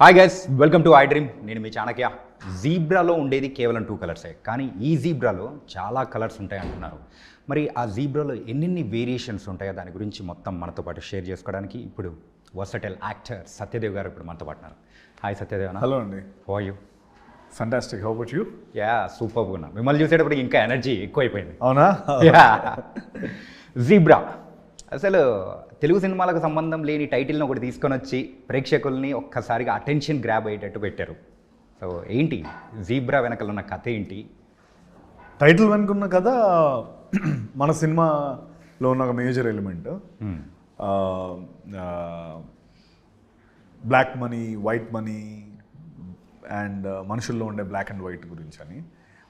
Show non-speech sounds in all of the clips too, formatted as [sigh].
Hi guys welcome to I dream నేను మీ చాణక్య. జీబ్రాలో ఉండేది కేవలం టూ కలర్సే కానీ ఈ జీబ్రాలో చాలా కలర్స్ ఉంటాయి అంటున్నారు మరి ఆ జీబ్రాలో ఎన్నెన్ని వేరియేషన్స్ ఉంటాయో దాని గురించి మొత్తం మనతో పాటు షేర్ చేసుకోవడానికి ఇప్పుడు వర్సటైల్ యాక్టర్ సత్యదేవ్ గారు ఇప్పుడు మనతో పాటు ఉన్నారు హాయ్ సత్యదేవ్ హలో అండి. How you fantastic how but you yeah సూపర్గా ఉన్నా. మిమ్మల్ని చూసేటప్పుడు ఇంకా ఎనర్జీ ఎక్కువైపోయింది. అవునా? జీబ్రా అసలు తెలుగు సినిమాలకు సంబంధం లేని టైటిల్ని ఒకటి తీసుకొని వచ్చి ప్రేక్షకుల్ని ఒక్కసారిగా అటెన్షన్ గ్రాబ్ అయ్యేటట్టు పెట్టారు. సో ఏంటి? జీబ్రా వెనకాల ఉన్న కథ ఏంటి? టైటిల్ వెనుకున్న కదా మన సినిమాలో ఉన్న ఒక major element. Black money white money and మనుషుల్లో ఉండే బ్లాక్ అండ్ వైట్ గురించి అని.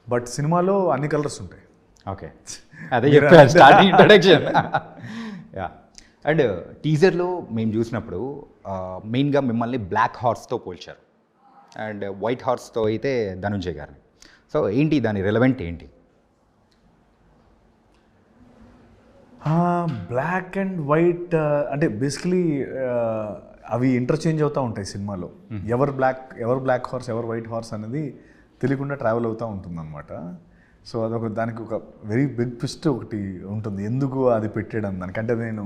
బట్ సినిమాలో అన్ని కలర్స్ ఉంటాయి. ఓకే [laughs] అదే చెప్పాను స్టార్టింగ్ ఇంట్రడక్షన్ [laughs] యా అండ్ టీజర్లో మేము చూసినప్పుడు మెయిన్గా మిమ్మల్ని బ్లాక్ హార్స్తో పోల్చారు. అండ్ వైట్ హార్స్తో అయితే ధనుంజయ్ గారిని. సో ఏంటి దాని రెలవెంట్ ఏంటి? బ్లాక్ అండ్ వైట్ అంటే బేసికలీ అవి ఇంటర్చేంజ్ అవుతూ ఉంటాయి సినిమాలో. ఎవరు బ్లాక్ ఎవరు బ్లాక్ హార్స్ ఎవరు వైట్ హార్స్ అనేది తెలియకుండా ట్రావెల్ అవుతూ ఉంటుంది అనమాట సో అదొక దానికి ఒక వెరీ బిగ్ ట్విస్ట్ ఒకటి ఉంటుంది. ఎందుకు అది పెట్టడం దానికి? అంటే నేను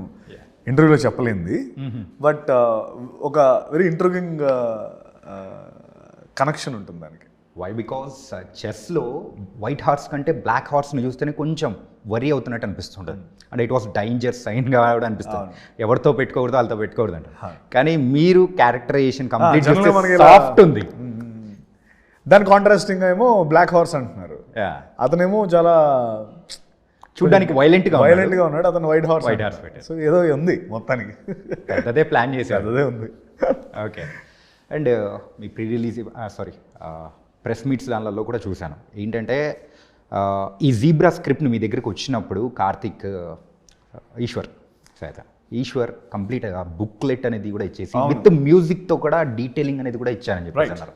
ఇంటర్వ్యూలో చెప్పలేంది. బట్ ఒక వెరీ ఇంటర్వ్యూయింగ్ కనెక్షన్ ఉంటుంది దానికి. వై బికాస్ చెస్లో వైట్ హార్స్ కంటే బ్లాక్ హార్స్ని చూస్తేనే కొంచెం వరి అవుతున్నట్టు అనిపిస్తుంటుంది. అంటే ఇట్ వాస్ డేంజర్ సైన్గా కూడా అనిపిస్తుంది. ఎవరితో పెట్టుకోకూడదు వాళ్ళతో పెట్టుకోకూడదు అంట కానీ మీరు క్యారెక్టరైజేషన్ కంప్లీట్ సాఫ్ట్ ఉంది. దాని కాంట్రాస్టింగ్ ఏమో బ్లాక్ హార్స్ అంటున్నారు. అతనేమో చాలా చూడ్డానికి వైలెంట్గా వైలెంట్గా ఉన్నాడు. అతను వైట్ హార్స్ horse పెట్టారు. సో ఏదో ఉంది మొత్తానికి. అదే ప్లాన్ చేశారు. అదే ఉంది. Okay and me pre release sorry press meets దానిలో కూడా చూశాను. ఏంటంటే uh, ఈ జీబ్రా స్క్రిప్ట్ని మీ దగ్గరికి వచ్చినప్పుడు కార్తిక్ uh, ఈశ్వర్ శ్వేత ఈశ్వర్ కంప్లీట్గా బుక్లెట్ అనేది కూడా ఇచ్చేసి విత్ మ్యూజిక్తో కూడా డీటెయిలింగ్ అనేది కూడా ఇచ్చారని చెప్పేసి అన్నారు.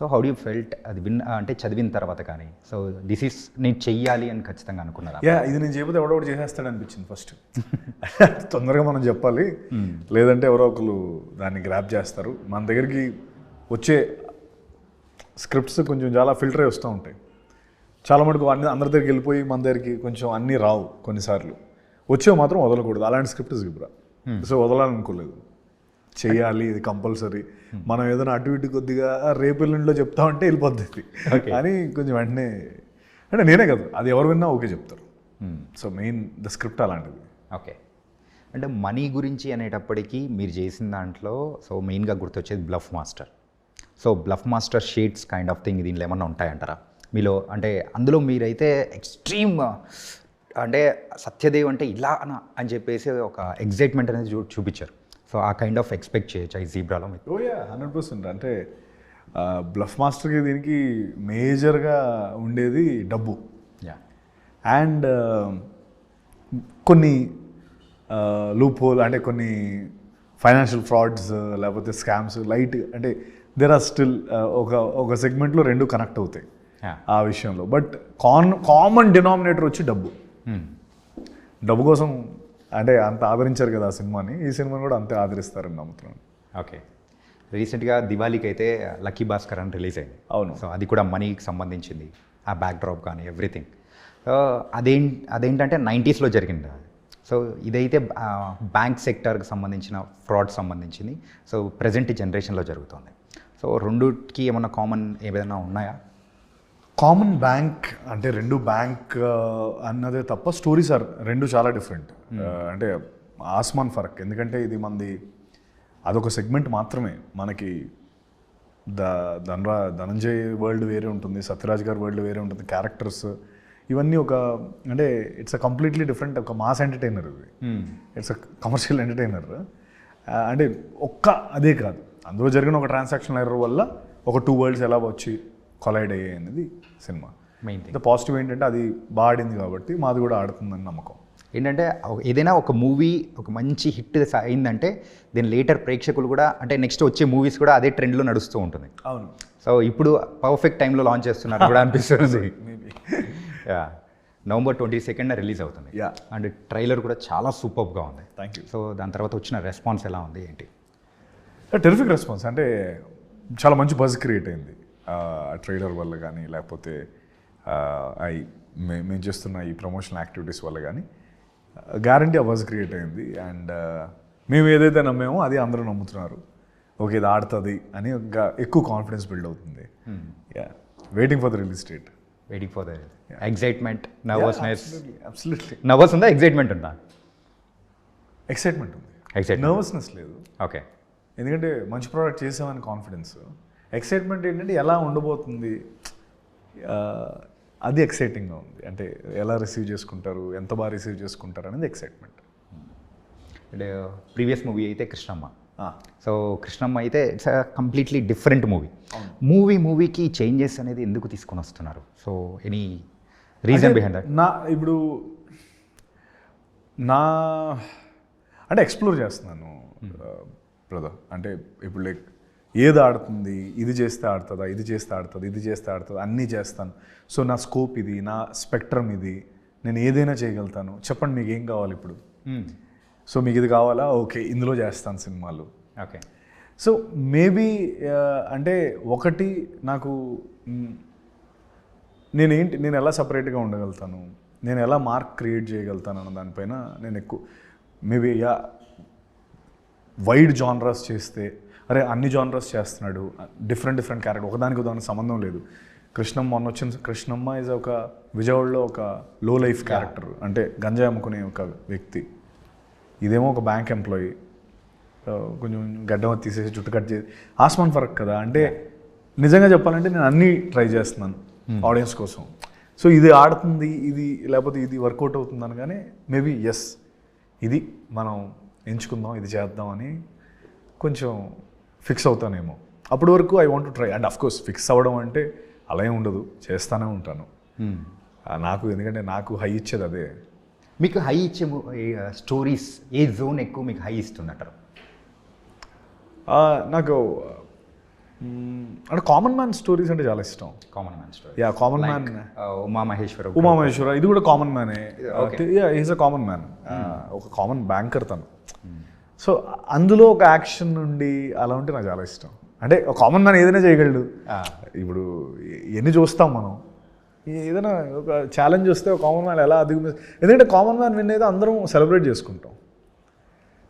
సో హౌ డూ ఫెల్ట్ అది విన్ అంటే చదివిన తర్వాత కానీ? సో దిస్ ఇస్ నేను చెయ్యాలి అని ఖచ్చితంగా అనుకున్నారా? యా ఇది నేను చేయకపోతే ఎవడో ఒకటి చేసేస్తాడు అనిపించింది ఫస్ట్ [laughs] తొందరగా మనం చెప్పాలి. లేదంటే ఎవరో ఒకరు దాన్ని గ్రాప్ చేస్తారు. మన దగ్గరికి వచ్చే స్క్రిప్ట్స్ కొంచెం చాలా ఫిల్టర్ అయి వస్తూ ఉంటాయి. చాలా మటుకు అన్ని అందరి దగ్గరికి వెళ్ళిపోయి మన దగ్గరికి కొంచెం అన్నీ రావు కొన్నిసార్లు. వచ్చేవి మాత్రం వదలకూడదు. అలాంటి స్క్రిప్ట్ జిబ్రా సో వదలాలనుకోలేదు. చెయ్యాలి ఇది కంపల్సరీ. మనం ఏదైనా అటు ఇటు కొద్దిగా రేపు ఎల్లుండిలో చెప్తా ఉంటే వెళ్ళిపోద్ది అని కొంచెం వెంటనే అంటే నేనే కదా అది ఎవరు విన్నా ఓకే చెప్తారు. సో మెయిన్ ద స్క్రిప్ట్ అలాంటిది. ఓకే. అంటే మనీ గురించి అనేటప్పటికీ మీరు చేసిన దాంట్లో సో మెయిన్గా గుర్తొచ్చేది Bluff Master. So Bluff Master shades kind of thing దీనిలో ఏమన్నా ఉంటాయంటారా? మీలో అంటే అందులో మీరైతే ఎక్స్ట్రీమ్ అంటే సత్యదేవ్ అంటే ఇలా అన అని చెప్పేసి ఒక ఎగ్జైట్మెంట్ అనేది చూ చూపించారు. సో ఆ కైండ్ ఆఫ్ ఎక్స్పెక్ట్ చేయొచ్చు ఈ జీబ్రాలో మీకు. హండ్రెడ్ పర్సెంట్ అంటే బ్లఫ్ మాస్టర్కి దీనికి మేజర్గా ఉండేది డబ్బు. యా అండ్ కొన్ని లూప్ హోల్ అంటే కొన్ని ఫైనాన్షియల్ ఫ్రాడ్స్ లేకపోతే స్కామ్స్ లైట్ అంటే దేర్ ఆర్ స్టిల్ ఒక ఒక సెగ్మెంట్లో రెండు కనెక్ట్ అవుతాయి. ఆ విషయంలో. బట్ కాన్ కామన్ డినామినేటర్ వచ్చి డబ్బు. డబ్బు కోసం అంటే అంత ఆదరించారు కదా ఆ సినిమాని. ఈ సినిమాని కూడా అంతే ఆదరిస్తారని నమ్ముతున్నాను. ఓకే. రీసెంట్గా దివాళీకి అయితే లక్కీ భాస్కర్ అని రిలీజ్ అయింది. అవును. సో అది కూడా మనీకి సంబంధించింది. ఆ బ్యాక్ డ్రాప్ కానీ ఎవ్రీథింగ్ సో అదేం అదేంటంటే నైంటీస్లో జరిగింది అది. సో ఇదైతే బ్యాంక్ సెక్టర్కి సంబంధించిన ఫ్రాడ్ సంబంధించింది. సో ప్రజెంట్ జనరేషన్లో జరుగుతుంది. సో రెండుకి ఏమన్నా కామన్ ఏదైనా ఉన్నాయా? కామన్ బ్యాంక్ అంటే రెండు బ్యాంక్ అన్నదే తప్ప స్టోరీస్ ఆర్ రెండు చాలా డిఫరెంట్. అంటే ఆస్మాన్ ఫరక్. ఎందుకంటే ఇది మనది అదొక సెగ్మెంట్ మాత్రమే. మనకి ద ధనరా ధనంజయ్ వరల్డ్ వేరే ఉంటుంది సత్యరాజ్ గారి వరల్డ్ వేరే ఉంటుంది క్యారెక్టర్స్. ఇవన్నీ ఒక అంటే ఇట్స్ అ కంప్లీట్లీ డిఫరెంట్ ఒక మాస్ ఎంటర్టైనర్ ఇది. It's a commercial entertainer. అంటే ఒక్క అదే కాదు. అందులో జరిగిన ఒక ట్రాన్సాక్షన్ ఎర్రర్ వల్ల ఒక టూ వరల్డ్స్ ఎలా వచ్చి కొలైడ్ అయ్యాయి అనేది సినిమా. ద పాజిటివ్ ఏంటంటే అది బాగా ఆడింది కాబట్టి మాది కూడా ఆడుతుందని నమ్మకం. ఏంటంటే ఏదైనా ఒక మూవీ ఒక మంచి హిట్ అయిందంటే దీని లేటర్ ప్రేక్షకులు కూడా అంటే నెక్స్ట్ వచ్చే మూవీస్ కూడా అదే ట్రెండ్లో నడుస్తూ ఉంటుంది. అవును. సో ఇప్పుడు పర్ఫెక్ట్ టైంలో లాంచ్ చేస్తున్నారు కూడా అనిపిస్తుంది. Maybe yeah November twenty second release అవుతుంది Yeah. అండ్ ట్రైలర్ కూడా చాలా సూపర్గా ఉంది. థ్యాంక్ యూ సో దాని తర్వాత వచ్చిన రెస్పాన్స్ ఎలా ఉంది ఏంటి? టెరిఫిక్ రెస్పాన్స్ అంటే చాలా మంచి బజ్ క్రియేట్ అయింది. ట్రైలర్ వల్ల కానీ లేకపోతే అవి మేము చేస్తున్న ఈ ప్రమోషనల్ యాక్టివిటీస్ వల్ల కానీ గ్యారంటీ బజ్ క్రియేట్ అయింది. అండ్ మేము ఏదైతే నమ్మామో అది అందరూ నమ్ముతున్నారు. ఓకే ఇది ఆడుతుంది అని ఇంకా ఎక్కువ కాన్ఫిడెన్స్ బిల్డ్ అవుతుంది. Waiting for the release date waiting for the excitement nervousness absolutely nervous ఉందా? ఎగ్జైట్మెంట్ ఉందా? ఎక్సైట్మెంట్ ఉంది. Excitement. నర్వస్నెస్ లేదు. ఓకే ఎందుకంటే మంచి ప్రోడక్ట్ చేసామని కాన్ఫిడెన్స్ ఎక్సైట్మెంట్ ఏంటంటే ఎలా ఉండబోతుంది? అది ఎక్సైటింగ్గా ఉంది. అంటే ఎలా రిసీవ్ చేసుకుంటారు? ఎంత బాగా రిసీవ్ చేసుకుంటారు అనేది ఎక్సైట్మెంట్ అండ్ ప్రీవియస్ మూవీ అయితే కృష్ణమ్మ. సో కృష్ణమ్మ అయితే it's completely different movie movie మూవీకి చేంజెస్ అనేది ఎందుకు తీసుకొని వస్తున్నారు? So any reason behind that నా ఇప్పుడు నా అంటే ఎక్స్ప్లోర్ చేస్తున్నాను బ్రదర్ అంటే ఇప్పుడు లైక్ ఏది ఆడుతుంది? ఇది చేస్తే ఆడుతుందా? ఇది చేస్తే ఆడుతుంది? ఇది చేస్తే ఆడుతుంది? అన్నీ చేస్తాను. సో నా స్కోప్ ఇది నా స్పెక్ట్రమ్ ఇది. నేను ఏదైనా చేయగలుగుతాను. చెప్పండి మీకు ఏం కావాలి ఇప్పుడు? సో మీకు ఇది కావాలా? ఓకే ఇందులో చేస్తాను సినిమాలు. ఓకే. సో మేబీ అంటే ఒకటి నాకు మ్, నేనేంటి నేను ఎలా సపరేట్గా ఉండగలుగుతాను? నేను ఎలా మార్క్ క్రియేట్ చేయగలుగుతాను అన్న దానిపైన నేను ఎక్కువ మేబీ యా వైడ్ జానరస్ చేస్తే అరే అన్ని జానరస్ చేస్తున్నాడు. డిఫరెంట్ డిఫరెంట్ క్యారెక్టర్ ఒకదానికి దానికి సంబంధం లేదు. కృష్ణమ్మ మొన్న వచ్చిన కృష్ణమ్మ ఇస్ ఒక విజయవాడలో ఒక లో లైఫ్ క్యారెక్టర్ అంటే గంజాయి అమ్ముకునే ఒక వ్యక్తి. ఇదేమో ఒక బ్యాంక్ ఎంప్లాయీ కొంచెం గడ్డం తీసేసి జుట్టు కట్ చేసి. ఆస్మాన్ ఫరక్ కదా? అంటే నిజంగా చెప్పాలంటే నేను అన్నీ ట్రై చేస్తున్నాను ఆడియన్స్ కోసం. సో ఇది ఆడుతుంది ఇది లేకపోతే ఇది వర్కౌట్ అవుతుంది అనగానే మేబీ ఎస్ ఇది మనం ఎంచుకుందాం ఇది చేద్దాం అని కొంచెం ఫిక్స్ అవుతానేమో. అప్పటి వరకు I want to try and of course fix అవ్వడం అంటే అలా ఏం ఉండదు చేస్తానే ఉంటాను. ఆ, నాకు ఎందుకంటే నాకు హై ఇచ్చేది అదే. మీకు హై ఇచ్చే స్టోరీస్ ఏ జోన్ ఎక్కువ మీకు హై ఇస్తుందంటారు? ఆ, నాకు అంటే కామన్ మ్యాన్ స్టోరీస్ అంటే చాలా ఇష్టం. Common man story yeah common man Uma Maheshwara Umamaheshwara ఇది కూడా కామన్ మ్యానే ఈజ్ అ కామన్ మ్యాన్ ఒక కామన్ బ్యాంకర్ తను. సో అందులో ఒక యాక్షన్ నుండి అలా ఉంటే నాకు చాలా ఇష్టం. అంటే ఒక కామన్ మ్యాన్ ఏదైనా చేయగలడు. ఇప్పుడు ఎన్ని చూస్తాం మనం? ఏదైనా ఒక ఛాలెంజ్ వస్తే ఒక కామన్ మ్యాన్ ఎలా అధిగమి ఎందుకంటే కామన్ మ్యాన్ విన్ అయితే అందరం సెలబ్రేట్ చేసుకుంటాం.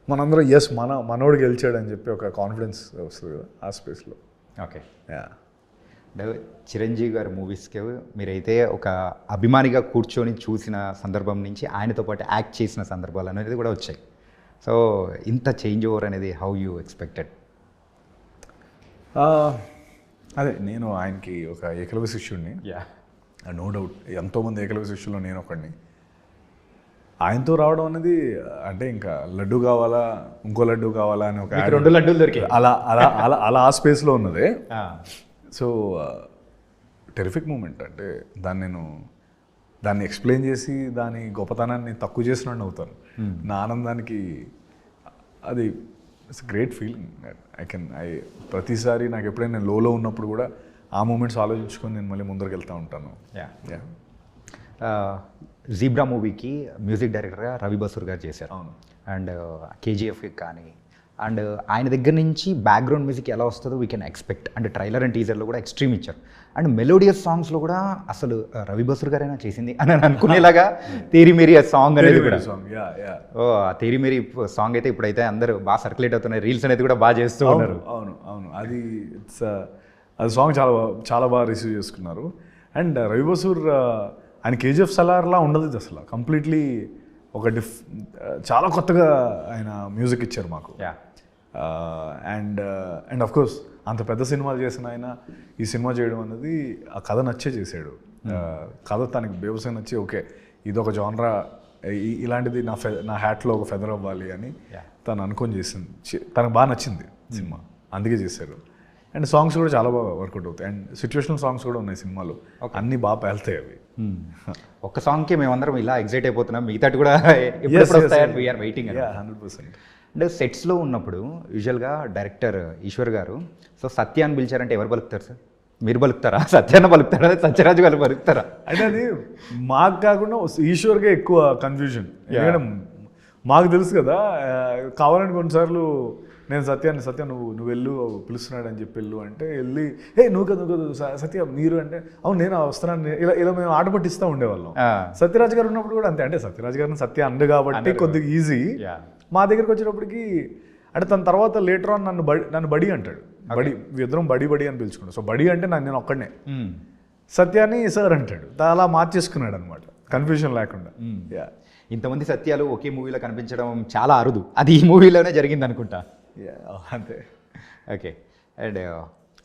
మనందరం ఎస్ మన మనోడు గెలిచాడు అని చెప్పి ఒక కాన్ఫిడెన్స్ వస్తుంది కదా ఆ స్పేస్లో ఓకే. అంటే చిరంజీవి గారి మూవీస్కి మీరైతే ఒక అభిమానిగా కూర్చొని చూసిన సందర్భం నుంచి ఆయనతో పాటు యాక్ట్ చేసిన సందర్భాలు అనేది కూడా వచ్చాయి. సో ఇంత చేంజ్ ఓవర్ అనేది హౌ యూ ఎక్స్పెక్టెడ్? అదే నేను ఆయనకి ఒక ఏకలవ్య శిష్యుడిని యా నో డౌట్ ఎంతోమంది ఏకలవ్య శిష్యుల్లో నేను ఒకడిని ఆయనతో రావడం అనేది అంటే ఇంకా లడ్డు కావాలా ఇంకో లడ్డు కావాలా అని ఒక రెండు లడ్డూలు దొరికాయి. అలా అలా అలా అలా ఆ స్పేస్లో ఉన్నదే. సో టెరిఫిక్ మూమెంట్ అంటే దాన్ని నేను దాన్ని ఎక్స్ప్లెయిన్ చేసి దాని గొప్పతనాన్ని తక్కువ చేసినట్టు అవుతాను. నా ఆనందానికి అది it's great feeling I can I ప్రతిసారి నాకు ఎప్పుడైనా నేను లోలో ఉన్నప్పుడు కూడా ఆ మూమెంట్స్ ఆలోచించుకొని నేను మళ్ళీ ముందరికి వెళ్తూ ఉంటాను. జీబ్రా మూవీకి మ్యూజిక్ డైరెక్టర్గా రవి బసూర్ గారు చేశారు. అవును. అండ్ కేజీఎఫ్ కానీ అండ్ ఆయన దగ్గర నుంచి బ్యాక్గ్రౌండ్ మ్యూజిక్ ఎలా వస్తుందో వీ కెన్ ఎక్స్పెక్ట్ అంటే ట్రైలర్ అండ్ టీజర్లో కూడా ఎక్స్ట్రీమ్ ఇచ్చారు. అండ్ మెలోడియస్ సాంగ్స్లో కూడా అసలు రవి బసూర్ గారైనా చేసింది అని అని అనుకునేలాగా తేరి మేరీ ఆ సాంగ్ అనేది కూడా. సాంగ్ యా యా ఓ ఆ తేరి మేరీ సాంగ్ అయితే ఇప్పుడైతే అందరూ బాగా సర్క్యులేట్ అవుతున్నాయి రీల్స్ అనేది కూడా బాగా చేస్తూ ఉన్నారు. అవును అవును. అది ఇట్స్ అది సాంగ్ చాలా చాలా బాగా రిసీవ్ చేసుకున్నారు. అండ్ రవి బసూర్ ఆయన కేజీఎఫ్ సలార్లా ఉండదు ఇది అసలు. కంప్లీట్లీ ఒక డిఫ్ చాలా కొత్తగా ఆయన మ్యూజిక్ ఇచ్చారు మాకు. Yeah and and of course అంత పెద్ద సినిమాలు చేసిన ఆయన ఈ సినిమా చేయడం అనేది ఆ కథ నచ్చే చేశాడు. Uh, కథ తనకి బేవసే నచ్చి ఓకే ఇది ఒక జానరా ఇలాంటిది నా ఫె నా హ్యాట్లో ఒక ఫెదర్ అవ్వాలి అని. తను అనుకొని చేసింది. తనకు బాగా నచ్చింది సినిమా. అందుకే చేశారు. అండ్ సాంగ్స్ కూడా చాలా బాగా వర్కౌట్ అవుతాయి. అండ్ సిచ్యువేషనల్ సాంగ్స్ కూడా ఉన్నాయి సినిమాలో. అన్నీ బాగా పేలుతాయి అవి. ఒక్క సాంగ్కి మేమందరం ఇలా ఎగ్జైట్ అయిపోతున్నాం. మిగతాటి కూడా [laughs] హండ్రెడ్ పర్సెంట్ అంటే సెట్స్లో ఉన్నప్పుడు యూజువల్గా డైరెక్టర్ ఈశ్వర్ గారు సో సత్య అని పిలిచారంటే ఎవరు పలుకుతారు సార్? మీరు పలుకుతారా [laughs] సత్యాన్న పలుకుతారా సత్యరాజు గారు పలుకుతారా అంటే అది మాకు కాకుండా ఈశ్వర్కే ఎక్కువ కన్ఫ్యూజన్ ఎందుకంటే మాకు తెలుసు కదా కావాలని కొన్నిసార్లు నేను సత్యాన్ని సత్య నువ్వు నువ్వు వెళ్ళు పిలుస్తున్నాడు అని చెప్పి వెళ్ళు అంటే వెళ్ళి ఏ నువ్వు కదా నువ్వు కదా సత్య మీరు అంటే అవును నేను వస్తున్నాను నేను-" ఇలా ఇలా మేము ఆట పట్టిస్తూ ఉండేవాళ్ళం. సత్యరాజ్ గారు ఉన్నప్పుడు కూడా అంతే. అంటే సత్యరాజ్ గారిని సత్య అండు కాబట్టి కొద్దిగా ఈజీ. మా దగ్గరికి వచ్చేటప్పటికి అంటే తన తర్వాత లేటర్ ఆన్ నన్ను బడి నన్ను బడి అంటాడు. బడి ఇద్దరం బడి బడి అని పిలుచుకున్నాం. సో బడి అంటే నాకు నేను ఒక్కడనే. సత్యాన్ని సార్ అంటాడు. అలా మార్చేసుకున్నాడు అనమాట కన్ఫ్యూజన్ లేకుండా ఇంతమంది సత్యాలు ఒకే మూవీలో కనిపించడం చాలా అరుదు. అది ఈ మూవీలోనే జరిగింది అనుకుంటా యా అంతే. ఓకే అండ్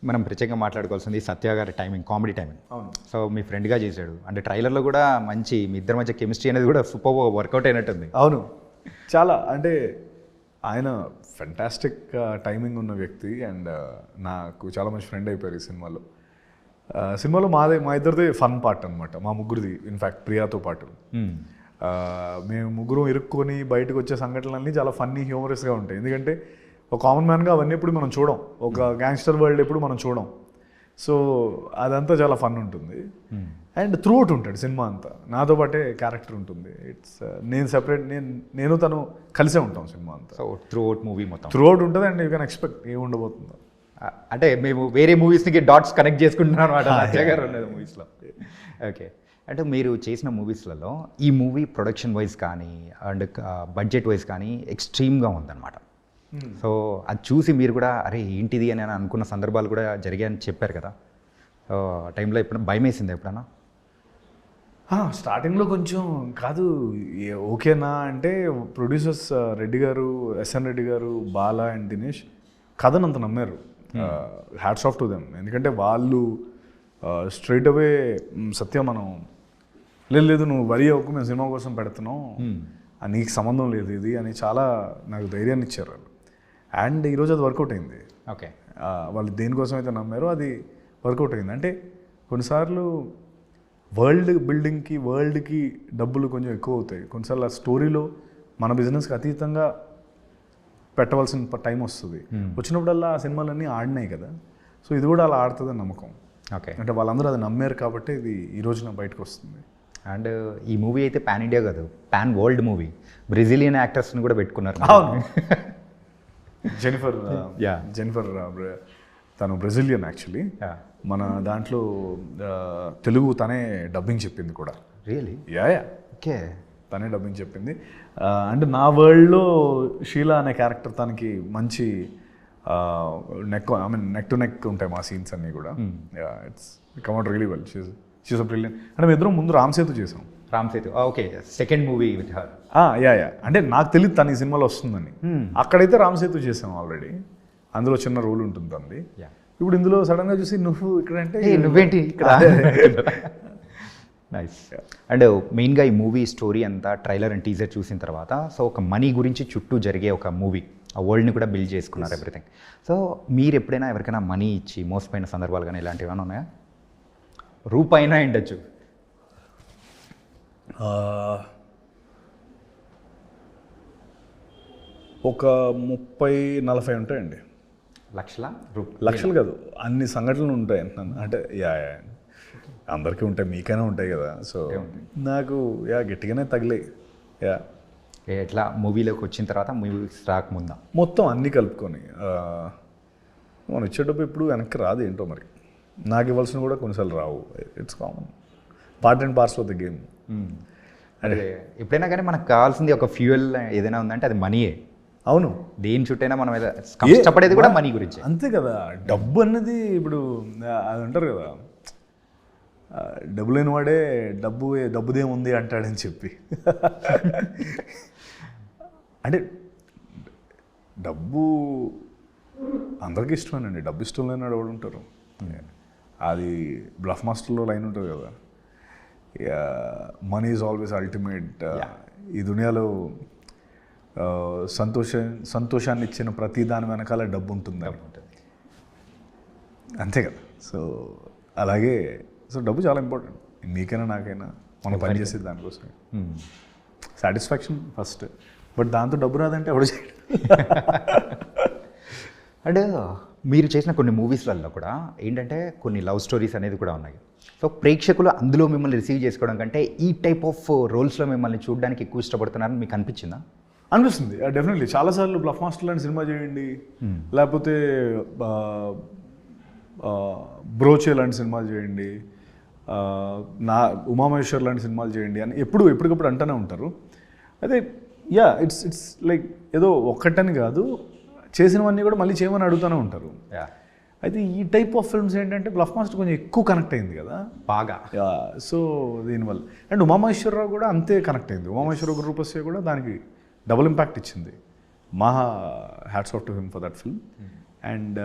మనం ప్రత్యేకంగా మాట్లాడుకోవాల్సింది సత్య గారి టైమింగ్ కామెడీ టైమింగ్ అవును. సో మీ ఫ్రెండ్గా చేశాడు. అంటే ట్రైలర్లో కూడా మంచి మీ ఇద్దరి మధ్య కెమిస్ట్రీ అనేది కూడా సూపర్ వర్కౌట్ అయినట్టుంది. అవును. చాలా అంటే ఆయన ఫెంటాస్టిక్ టైమింగ్ ఉన్న వ్యక్తి అండ్ నాకు చాలా మంచి ఫ్రెండ్ అయిపోయారు ఈ సినిమాలో. ఆ, సినిమాలో మాదే మా ఇద్దరిదే ఫన్ పార్ట్ అనమాట మా ముగ్గురిది ఇన్ఫ్యాక్ట్ ప్రియాతో పాటు. ఆ, మేము ముగ్గురం ఇరుక్కొని బయటకు వచ్చే సంఘటనలన్నీ చాలా ఫన్నీ హ్యూమరస్గా ఉంటాయి. ఎందుకంటే ఒక కామన్ మ్యాన్గా అవన్నీ ఎప్పుడు మనం చూడం. ఒక గ్యాంగ్స్టర్ వరల్డ్ ఎప్పుడు మనం చూడం. సో అదంతా చాలా ఫన్ ఉంటుంది. అండ్ త్రూ అవుట్ ఉంటాడు సినిమా అంతా. నాతో పాటే క్యారెక్టర్ ఉంటుంది. ఇట్స్ నేను సెపరేట్ నేను నేను తను కలిసే ఉంటాం సినిమా అంతా. సో త్రూ అవుట్ మూవీ మొత్తం. త్రూ అవుట్ ఉంటుంది అండ్ యూ కెన్ ఎక్స్పెక్ట్ ఏం ఉండబోతుందో. అంటే మేము వేరే మూవీస్కి డాట్స్ కనెక్ట్ చేసుకుంటున్నాం అనమాట ఉన్నది మూవీస్లో ఓకే అంటే మీరు చేసిన మూవీస్లలో ఈ మూవీ ప్రొడక్షన్ వైజ్ కానీ అండ్ బడ్జెట్ వైజ్ కానీ ఎక్స్ట్రీమ్గా ఉందన్నమాట. సో అది చూసి మీరు కూడా అరే ఏంటిది? అని అనుకున్న సందర్భాలు కూడా జరిగాయని చెప్పారు కదా. టైంలో ఎప్పుడైనా భయం వేసింది ఎప్పుడన్నా? స్టార్టింగ్లో కొంచెం కాదు ఓకేనా అంటే ప్రొడ్యూసర్స్ రెడ్డి గారు ఎస్ఎన్ రెడ్డి గారు బాలా అండ్ దినేష్ కథను అంత నమ్మారు. హ్యాట్స్ ఆఫ్ టు దెమ్ ఎందుకంటే వాళ్ళు స్ట్రైట్ అవే సత్య మనం లేదు లేదు నువ్వు వరి అవ్వకు మేము సినిమా కోసం పెడుతున్నాం. ఆ, నీకు సంబంధం లేదు ఇది అని చాలా నాకు ధైర్యాన్ని ఇచ్చారు వాళ్ళు. అండ్ ఈరోజు అది వర్కౌట్ అయింది. ఓకే వాళ్ళు దేనికోసం అయితే నమ్మారో అది వర్కౌట్ అయింది. అంటే కొన్నిసార్లు వరల్డ్ బిల్డింగ్కి వరల్డ్కి డబ్బులు కొంచెం ఎక్కువ అవుతాయి. కొన్నిసార్లు ఆ స్టోరీలో మన బిజినెస్కి అతీతంగా పెట్టవలసిన టైం వస్తుంది. వచ్చినప్పుడల్లా ఆ సినిమాలన్నీ ఆడినాయి కదా. సో ఇది కూడా అలా ఆడుతుందని నమ్మకం. ఓకే. అంటే వాళ్ళందరూ అది నమ్మారు కాబట్టి ఇది ఈ రోజున బయటకు వస్తుంది అండ్ ఈ మూవీ అయితే పాన్ ఇండియా కాదు పాన్ వరల్డ్ మూవీ. బ్రెజిలియన్ యాక్టర్స్ని కూడా పెట్టుకున్నారు. అవును. [laughs] Jennifer Yeah. జెనిఫర్ తను బ్రెజిలియన్ యాక్చువల్లీ. మన దాంట్లో తెలుగు తనే డబ్బింగ్ చెప్పింది కూడా. రియలీ యా ఓకే తనే డబ్బింగ్ చెప్పింది. అంటే నా వరల్డ్లో షీలా అనే క్యారెక్టర్ తనకి మంచి neck I mean neck to neck ఉంటాయి మా సీన్స్ అన్నీ కూడా. It's come out really well she's she's a brilliant అంటే మేము ఇద్దరం ముందు రామ్ సేతు చేసాం. Ram Setu. Okay second movie with her yeah yeah అంటే నాకు తెలియదు తను ఈ సినిమాలో వస్తుందని. అక్కడైతే రామ్ సేతు చేసాం ఆల్రెడీ అందులో చిన్న రోల్ ఉంటుంది Yeah. ఇప్పుడు ఇందులో సడన్గా చూసి నువ్వు ఇక్కడ అంటే ఏ నువ్వేంటి ఇక్కడ? నైస్ అండ్ మెయిన్గా ఈ మూవీ స్టోరీ అంతా ట్రైలర్ అండ్ టీజర్ చూసిన తర్వాత సో ఒక మనీ గురించి చుట్టూ జరిగే ఒక మూవీ ఆ వరల్డ్ని కూడా బిల్డ్ చేసుకున్నారు ఎవ్రీథింగ్ సో మీరు ఎప్పుడైనా ఎవరికైనా మనీ ఇచ్చి మోసపోయిన సందర్భాలు కానీ ఇలాంటివి ఏమైనా ఉన్నాయా? రూపాయినా ఉండొచ్చు ఆ, ఒక ముప్పై నలభై ఉంటాయండి. లక్షల? లక్షలు కాదు. అన్ని సంఘటనలు ఉంటాయి అంటున్నాను. అంటే యా యా అందరికీ ఉంటాయి మీకైనా ఉంటాయి కదా. సో నాకు యా గట్టిగానే తగిలాయి. యా. ఎట్లా? మూవీలోకి వచ్చిన తర్వాత మూవీస్ రాకముందా? మొత్తం అన్నీ కలుపుకొని మనం ఇచ్చేటప్పుడు ఇప్పుడు వెనక్కి రాదు ఏంటో మరి. నాకు ఇవ్వాల్సిన కూడా కొన్నిసార్లు రావు. It's common part and parts of the game అంటే ఎప్పుడైనా కానీ మనకు కావాల్సింది ఒక ఫ్యూయల్ ఏదైనా ఉందంటే అది మనీయే అవును. దేని చుట్టైనా మనం కష్టపడేది కూడా మనీ గురించి. అంతే కదా. డబ్బు అన్నది ఇప్పుడు అది అంటారు కదా. డబ్బు లేని వాడే డబ్బు డబ్బుదేముంది అంటాడని చెప్పి. అంటే డబ్బు అందరికీ ఇష్టమేనండి. డబ్బు ఇష్టం లేని వాడు ఎవడు ఉంటారు? అది బ్లఫ్ మాస్టర్లో లైన్ ఉంటుంది కదా. మనీ ఈజ్ ఆల్వేస్ అల్టిమేట్ ఈ దునియాలో సంతోషం సంతోషాన్ని ఇచ్చిన ప్రతి దాని వెనకాల డబ్బు ఉంటుంది అంతే కదా. సో అలాగే సో డబ్బు చాలా ఇంపార్టెంట్. నీకైనా నాకైనా మనం పని చేసేది దానికోసం సాటిస్ఫాక్షన్ ఫస్ట్. బట్ దాంతో డబ్బు రాదంటే ఎవడు చేయడు. [laughs] అండ్ మీరు చేసిన కొన్ని మూవీస్లలో కూడా ఏంటంటే కొన్ని లవ్ స్టోరీస్ అనేది కూడా ఉన్నాయి. సో ప్రేక్షకులు అందులో మిమ్మల్ని రిసీవ్ చేసుకోవడం కంటే ఈ టైప్ ఆఫ్ రోల్స్లో మిమ్మల్ని చూడడానికి ఎక్కువ ఇష్టపడుతున్నారని మీకు అనిపించిందా? అనిపిస్తుంది. డెఫినెట్లీ చాలాసార్లు బ్లఫ్ మాస్టర్ లాంటి సినిమా చేయండి. లేకపోతే ఆ, ఆ, బ్రోచే లాంటి సినిమాలు చేయండి. నా ఉమామహేశ్వర్ లాంటి సినిమాలు చేయండి అని ఎప్పుడు ఎప్పటికప్పుడు అంటూనే ఉంటారు. అదే యా ఇట్స్ ఇట్స్ లైక్ ఏదో ఒక్కటని కాదు చేసినవన్నీ కూడా మళ్ళీ చేయమని అడుగుతూనే ఉంటారు. యా అయితే ఈ టైప్ ఆఫ్ ఫిల్మ్స్ ఏంటంటే బ్లఫ్ మాస్టర్ కొంచెం ఎక్కువ కనెక్ట్ అయింది కదా. బాగా. సో దీనివల్ల. అండ్ ఉమామహేశ్వరరావు కూడా అంతే కనెక్ట్ అయింది. ఉమామహేశ్వర రూపస్య కూడా దానికి డబుల్ ఇంపాక్ట్ ఇచ్చింది. Maha hats off to him for that film. And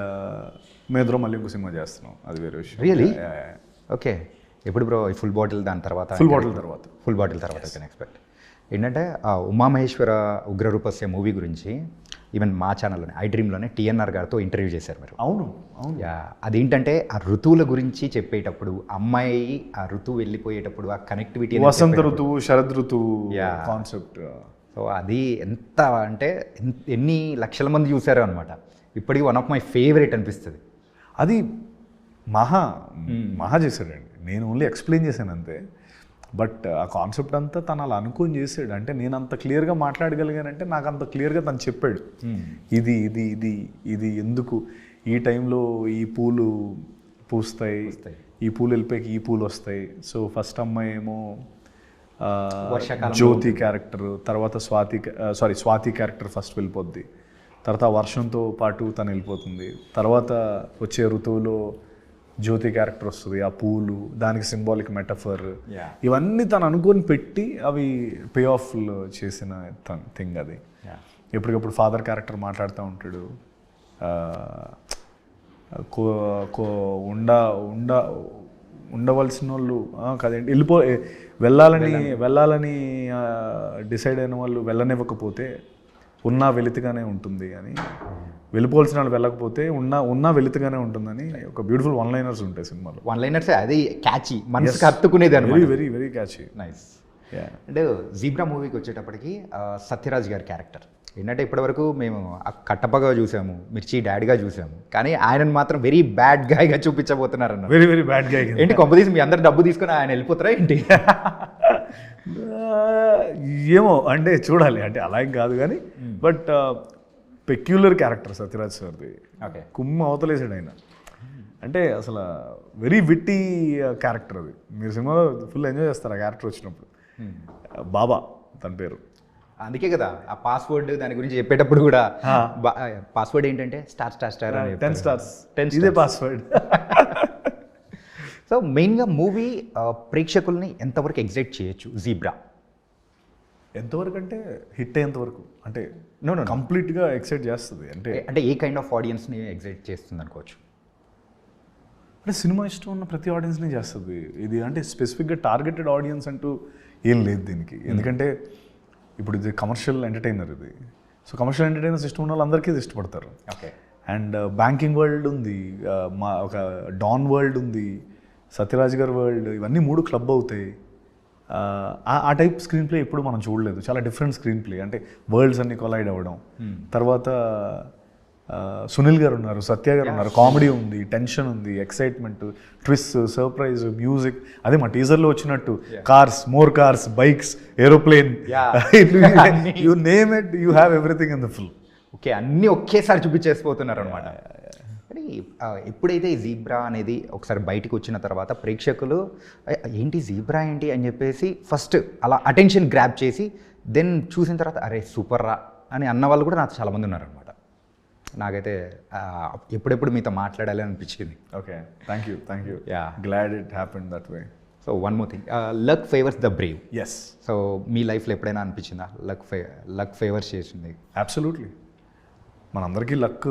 మేము ఇద్దరం మళ్ళీ ఇంకో సినిమా చేస్తున్నాం. అది వేరే విషయం. Yeah. ఓకే ఎప్పుడు బ్రో ఫుల్ బాటిల్ దాని తర్వాత Full bottle తర్వాత. ఫుల్ బాటిల్ తర్వాత కెన్ ఎక్స్పెక్ట్ ఏంటంటే ఆ ఉమామహేశ్వర ఉగ్రరూపస్య మూవీ గురించి ఈవెన్ మా ఛానల్లోనే ఐ డ్రీమ్లోనే టిఎన్ఆర్ గారితో ఇంటర్వ్యూ చేశారు మీరు. అవును అవును. యా అదేంటంటే ఆ ఋతువుల గురించి చెప్పేటప్పుడు అమ్మాయి ఆ ఋతువు వెళ్ళిపోయేటప్పుడు ఆ కనెక్టివిటీ వసంత ఋతువు శరద్ ఋతువు. కాన్సెప్ట్ సో అది ఎంత అంటే ఎన్- ఎన్ని లక్షల మంది చూసారో అనమాట ఇప్పటికీ వన్ ఆఫ్ మై ఫేవరెట్ అనిపిస్తుంది. అది మహా మహా చేశాడండి. నేను ఓన్లీ ఎక్స్ప్లెయిన్ చేశాను అంతే. బట్ ఆ కాన్సెప్ట్ అంతా తను అలా అనుకొని చేసాడు అంటే నేను అంత క్లియర్గా మాట్లాడగలిగానంటే నాకు అంత క్లియర్గా తను చెప్పాడు. ఇది ఇది ఇది ఇది ఎందుకు? ఈ టైంలో ఈ పూలు పూస్తాయి. ఈ పూలు వెళ్ళిపోయి ఈ పూలు వస్తాయి. సో ఫస్ట్ అమ్మాయి ఏమో జ్యోతి క్యారెక్టర్ తర్వాత Swathi sorry Swathi character first వెళ్ళిపోద్ది. తర్వాత వర్షంతో పాటు తను వెళ్ళిపోతుంది. తర్వాత వచ్చే ఋతువులో జ్యోతి క్యారెక్టర్ వస్తుంది ఆ పూలు దానికి సింబాలిక్ మెటఫర్. ఇవన్నీ తను అనుకొని పెట్టి అవి పే ఆఫ్లో చేసిన థింగ్ అది. ఎప్పటికప్పుడు ఫాదర్ క్యారెక్టర్ మాట్లాడుతూ ఉంటాడు. కో కో ఉండ ఉండ ఉండవలసిన వాళ్ళు ఆ, కదేంటి వెళ్ళిపో వెళ్ళాలని వెళ్ళాలని డిసైడ్ అయిన వాళ్ళు వెళ్ళనివ్వకపోతే ఉన్నా వెలితిగానే ఉంటుంది అని వెళ్ళిపోవాల్సిన వాళ్ళు వెళ్ళకపోతే ఉన్నా ఉన్నా వెలితిగానే ఉంటుందని ఒక బ్యూటిఫుల్ వన్ లైనర్స్ ఉంటాయి సినిమాలో. వన్ లైనర్స్ అది క్యాచీ మనసుకి హత్తుకునేది very very very catchy nice అంటే జీబ్రా మూవీకి వచ్చేటప్పటికి సత్యరాజ్ గారి క్యారెక్టర్ ఏంటంటే ఇప్పటివరకు మేము ఆ కట్టపగా చూసాము మిర్చి డాడీగా చూసాము. కానీ ఆయనను మాత్రం వెరీ బ్యాడ్ గాయ్గా చూపించబోతున్నారు అన్నారు వెరీ వెరీ బ్యాడ్గా ఏంటి కొంపదీసి మీ అందరు డబ్బు తీసుకొని ఆయన వెళ్ళిపోతారా ఏంటి? [laughs] ఏమో అంటే చూడాలి. అంటే అలా ఏం కాదు కానీ బట్ పెక్యులర్ క్యారెక్టర్ సత్యరాజ్ సార్ది. ఓకే కుమ్మ అవతలేసాడు ఆయన. అంటే అసలు వెరీ విట్టి క్యారెక్టర్ అది. మీరు సినిమాలో ఫుల్ ఎంజాయ్ చేస్తారు ఆ క్యారెక్టర్ వచ్చినప్పుడు. బాబా తన పేరు. అందుకే కదా ఆ పాస్వర్డ్ దాని గురించి చెప్పేటప్పుడు కూడా. పాస్వర్డ్ ఏంటంటే star star star ten. Stars Ten ఇదే పాస్వర్డ్ సో మెయిన్గా మూవీ ప్రేక్షకుల్ని ఎంతవరకు ఎగ్జైట్ చేయొచ్చు? జీబ్రా ఎంతవరకు అంటే హిట్ అయ్యేంత వరకు అంటే no, no. కంప్లీట్గా ఎక్సైట్ చేస్తుంది. అంటే అంటే ఏ కైండ్ ఆఫ్ ఆడియన్స్ని ఎగ్జైట్ చేస్తుంది అనుకోవచ్చు? అంటే సినిమా ఇష్టం ఉన్న ప్రతి ఆడియన్స్ని చేస్తుంది. ఇది అంటే స్పెసిఫిక్గా టార్గెటెడ్ ఆడియన్స్ అంటూ ఏం లేదు దీనికి. ఎందుకంటే ఇప్పుడు ఇది కమర్షియల్ ఎంటర్టైనర్ ఇది. సో కమర్షియల్ ఎంటర్టైనర్స్ ఇష్టం ఉన్న వాళ్ళందరికీ ఇది ఇష్టపడతారు. ఓకే అండ్ బ్యాంకింగ్ వరల్డ్ ఉంది ఆ, మా ఒక డాన్ వరల్డ్ ఉంది సత్యరాజ్ గారి వరల్డ్ ఇవన్నీ మూడు క్లబ్ అవుతాయి. ఆ, ఆ- టైప్ స్క్రీన్ ప్లే ఎప్పుడు మనం చూడలేదు. చాలా డిఫరెంట్ స్క్రీన్ ప్లే అంటే వరల్డ్స్ అన్ని కొలైడ్ అవ్వడం. తర్వాత ఆ, సునీల్ గారు ఉన్నారు సత్య గారు ఉన్నారు. కామెడీ ఉంది టెన్షన్ ఉంది ఎక్సైట్మెంట్ ట్విస్ట్ సర్ప్రైజ్ మ్యూజిక్ అదే మా టీజర్లో వచ్చినట్టు. Cars more cars bikes aeroplane. You name it you have everything in the film okay అన్నీ ఒకేసారి చూపించేసిపోతున్నారు అనమాట కానీ ఎప్పుడైతే ఈ జీబ్రా అనేది ఒకసారి బయటకు వచ్చిన తర్వాత ప్రేక్షకులు "ఏ, ఏంటి జీబ్రా ఏంటి? అని చెప్పేసి ఫస్ట్ అలా అటెన్షన్ గ్రాప్ చేసి దెన్ చూసిన తర్వాత అరే సూపర్ రా అని అన్న వాళ్ళు కూడా నాకు చాలామంది ఉన్నారనమాట నాకైతే ఎప్పుడెప్పుడు మీతో మాట్లాడాలి అనిపించింది. Okay thank you thank you Yeah. Glad it happen that way so one more thing luck favours the brave yes so మీ లైఫ్లో ఎప్పుడైనా అనిపించిందా? లక్ ఫే లక్ ఫేవర్స్ చేసింది. అబ్సల్యూట్లీ మనందరికీ లక్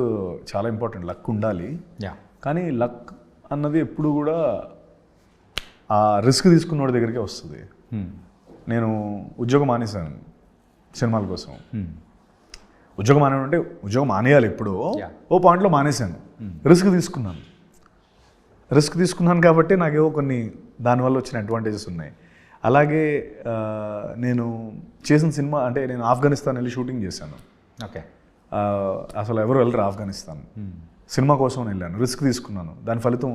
చాలా ఇంపార్టెంట్ లక్ ఉండాలి. యా కానీ లక్ అన్నది ఎప్పుడు కూడా ఆ రిస్క్ తీసుకున్నోడి దగ్గరికే వస్తుంది. నేను ఉద్యోగం మానేశాను. సినిమాల కోసం. ఉద్యోగం మానే అంటే ఉద్యోగం మానేయాలి ఇప్పుడు. ఓ పాయింట్లో మానేశాను. రిస్క్ తీసుకున్నాను. రిస్క్ తీసుకున్నాను కాబట్టి నాకేవో కొన్ని దానివల్ల వచ్చిన అడ్వాంటేజెస్ ఉన్నాయి. అలాగే నేను చేసిన సినిమా అంటే నేను ఆఫ్ఘనిస్తాన్ వెళ్ళి షూటింగ్ చేశాను. ఓకే అసలు ఎవరు వెళ్ళరు ఆఫ్ఘనిస్తాన్. సినిమా కోసం వెళ్ళాను. రిస్క్ తీసుకున్నాను. దాని ఫలితం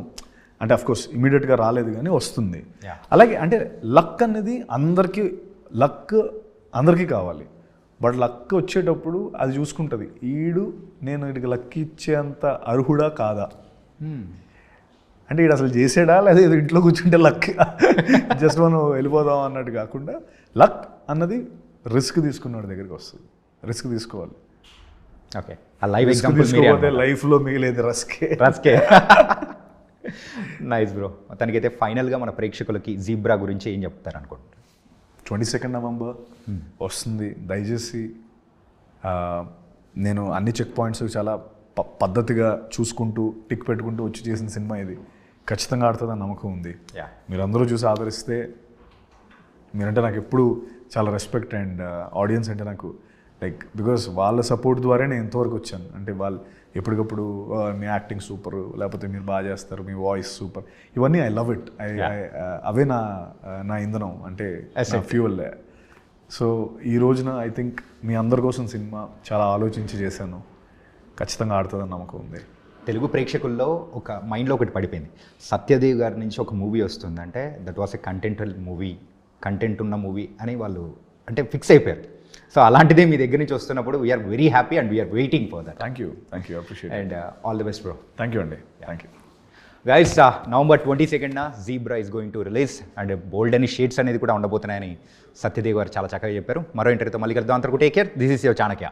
అంటే అఫ్కోర్స్ ఇమీడియట్గా రాలేదు కానీ వస్తుంది. అలాగే అంటే లక్ అనేది అందరికీ లక్ అందరికీ కావాలి. బట్ లక్ వచ్చేటప్పుడు అది చూసుకుంటుంది. ఈడు నేను వీడికి లక్ ఇచ్చేంత అర్హుడా కాదా? అంటే ఈడు అసలు చేసాడా? లేదా ఏదో ఇంట్లో కూర్చుంటే లక్ [laughs] జస్ట్ మనం వెళ్ళిపోదాం అన్నట్టు కాకుండా లక్ అన్నది రిస్క్ తీసుకున్నాడు దగ్గరికి వస్తుంది. రిస్క్ తీసుకోవాలి. ఓకే. ఆ లైవ్ ఎగ్జాంపుల్ తీసుకోకపోతే లైఫ్లో మిగిలేదు రస్కే. రస్కే. [laughs] Nice bro. తనకైతే ఫైనల్గా మన ప్రేక్షకులకి జీబ్రా గురించి ఏం చెప్తారు అనుకుంటున్నారు ట్వంటీ సెకండ్ నవంబర్ వస్తుంది. దయచేసి నేను అన్ని చెక్ పాయింట్స్ చాలా ప- పద్ధతిగా చూసుకుంటూ టిక్ పెట్టుకుంటూ వచ్చి చేసిన సినిమా ఇది. ఖచ్చితంగా ఆడుతుందని నమ్మకం ఉంది. మీరందరూ చూసి ఆదరిస్తే మీరంటే నాకు ఎప్పుడు చాలా రెస్పెక్ట్ అండ్ ఆడియన్స్ అంటే నాకు లైక్ బికాస్ వాళ్ళ సపోర్ట్ ద్వారానే నేను ఇంతవరకు వచ్చాను. అంటే వాళ్ళు ఎప్పటికప్పుడు "ఆ, మీ యాక్టింగ్ సూపర్ లేకపోతే మీరు బాగా చేస్తారు మీ వాయిస్ సూపర్. ఇవన్నీ ఐ లవ్ ఇట్. ఐ అవే నా నా ఇంధనం అంటే ఫ్యూయల్. సో ఈ రోజున ఐ థింక్ మీ అందరి కోసం సినిమా చాలా ఆలోచించి చేశాను. ఖచ్చితంగా ఆడుతుందని నమ్మకం ఉంది. తెలుగు ప్రేక్షకుల్లో ఒక మైండ్లో ఒకటి పడిపోయింది. సత్యదేవ్ గారి నుంచి ఒక మూవీ వస్తుందంటే దట్ వాస్ ఎ కంటెంటల్ మూవీ కంటెంట్ ఉన్న మూవీ అని వాళ్ళు అంటే ఫిక్స్ అయిపోయారు. సో అలాంటిదే మీ దగ్గర నుంచి వస్తున్నప్పుడు we're very happy and we're waiting for that thank you thank you appreciate and all the best bro thank you అండి thank you guys November twenty సెకండ్న Zebra is going to release and bold అని shades అనేది కూడా ఉండబోతున్నాయని సత్యదేవ్ గారు చాలా చక్కగా చెప్పారు. మరో ఇంటర్వ్యూతో మళ్ళీ కలుద్దాం. అంతకు take care this is your Chanakya